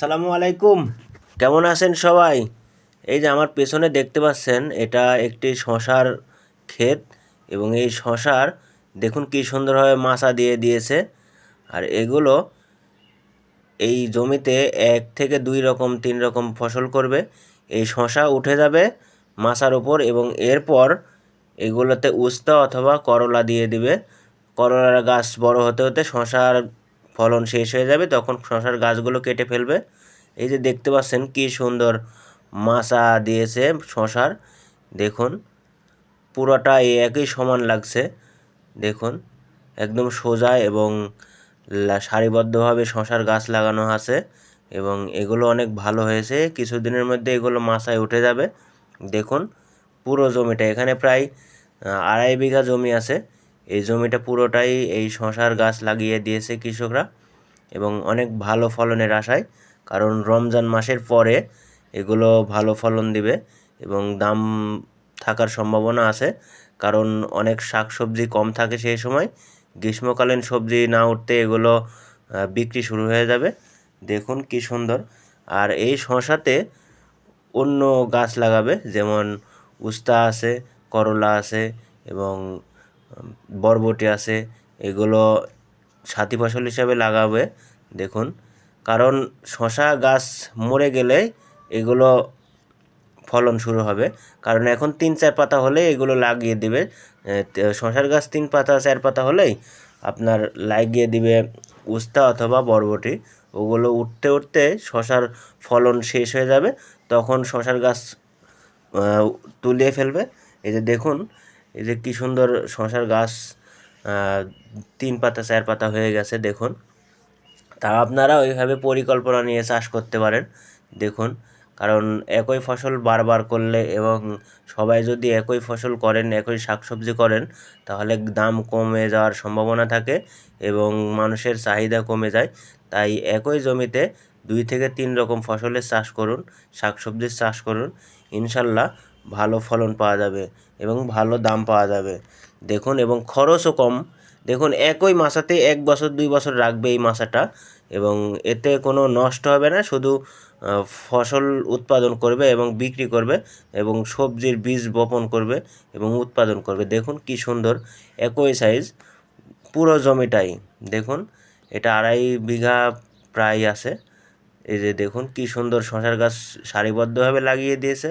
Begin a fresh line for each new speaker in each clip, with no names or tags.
আসসালামু আলাইকুম। কেমন আছেন সবাই? এই যে আমার পেছনে দেখতে পাচ্ছেন, এটা একটি শশার ক্ষেত এবং এই শশার দেখুন কি সুন্দরভাবে মাচা দিয়ে দিয়েছে। আর এগুলো এই জমিতে এক থেকে দুই রকম, তিন রকম ফসল করবে। এই শশা উঠে যাবে মাচার ওপর এবং এরপর এগুলোতে উস্তা অথবা করলা দিয়ে দিবে। করলার গাছ বড় হতে হতে শশার ফলন শেষ হয়ে যাবে, তখন শশার গাছগুলো কেটে ফেলবে। এই যে দেখতে পাচ্ছেন কি সুন্দর মাচা দিয়েছে শশার। দেখুন, পুরোটা একই সমান লাগছে। দেখুন, একদম সোজা এবং সারিবদ্ধভাবে শশার গাছ লাগানো আছে এবং এগুলো অনেক ভালো হয়েছে। কিছুদিনের মধ্যে এগুলো মাচায় উঠে যাবে। দেখুন, পুরো জমিটা, এখানে প্রায় আড়াই বিঘা জমি আছে। এই জমিটা পুরোটাই এই শশার গাছ লাগিয়ে দিয়েছে কৃষকরা এবং অনেক ভালো ফলনের আশায়, কারণ রমজান মাসের পরে এগুলো ভালো ফলন দিবে এবং দাম থাকার সম্ভাবনা আছে, কারণ অনেক শাক সবজি কম থাকে সেই সময়। গ্রীষ্মকালীন সবজি না উঠতে এগুলো বিক্রি শুরু হয়ে যাবে। দেখুন কি সুন্দর। আর এই শশাতে অন্য গাছ লাগাবে, যেমন উস্তা আছে, করলা আছে এবং বরবটি আছে, এগুলো সাথী ফসল হিসাবে লাগাবে, দেখুন। কারণ শশা গাছ মরে গেলে এগুলো ফলন শুরু হবে। কারণ এখন তিন চার পাতা হলে এগুলো লাগিয়ে দিবে। শশার গাছ তিন পাতা, চার পাতা হলেই আপনার লাগিয়ে দিবে উস্তা অথবা বরবটি। ওগুলো উঠতে উঠতে শশার ফলন শেষ হয়ে যাবে, তখন শশার গাছ তুলিয়ে ফেলবে। এই যে দেখুন এই যে কী সুন্দর শশার গাছ তিন পাতা, চার পাতা হয়ে গেছে, দেখুন। তা আপনারা ওইভাবে পরিকল্পনা নিয়ে চাষ করতে পারেন, দেখুন। কারণ একই ফসল বারবার করলে এবং সবাই যদি একই ফসল করেন, একই শাকসবজি করেন, তাহলে দাম কমে যাওয়ার সম্ভাবনা থাকে এবং মানুষের চাহিদা কমে যায়। তাই একই জমিতে দুই থেকে তিন রকম ফসলের চাষ করুন, শাকসবজির চাষ করুন। ইনশাল্লাহ ভালো ফলন পাওয়া যাবে এবং ভালো দাম পাওয়া যাবে। দেখুন, এবং খরচও কম। দেখুন, একই মাছাতে এক বছর, দুই বছর রাখবে এই মাসাটা এবং এতে কোনো নষ্ট হবে না, শুধু ফসল উৎপাদন করবে এবং বিক্রি করবে এবং সবজির বীজ বপন করবে এবং উৎপাদন করবে। দেখুন কি সুন্দর, একই সাইজ পুরো জমিটাই। দেখুন, এটা আড়াই বিঘা প্রায় আছে। এই যে দেখুন কি সুন্দর, শশার গাছ সারিবদ্ধভাবে লাগিয়ে দিয়েছে।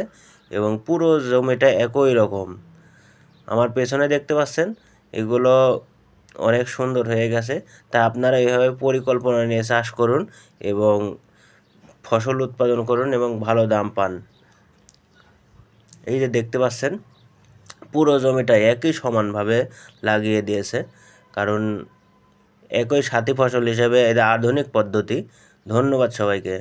এবং পুরো জমিটা একই রকম। আমার পেছনে দেখতে পাচ্ছেন, এগুলো অনেক সুন্দর হয়ে গেছে। তা আপনারা এইভাবে পরিকল্পনা নিয়ে চাষ করুন এবং ফসল উৎপাদন করুন এবং ভালো দাম পান। এই যে দেখতে পাচ্ছেন, পুরো জমিটা একই সমানভাবে লাগিয়ে দিয়েছে। কারণ একই সাথী ফসল হিসেবে এটা আধুনিক পদ্ধতি। ধন্যবাদ সবাইকে।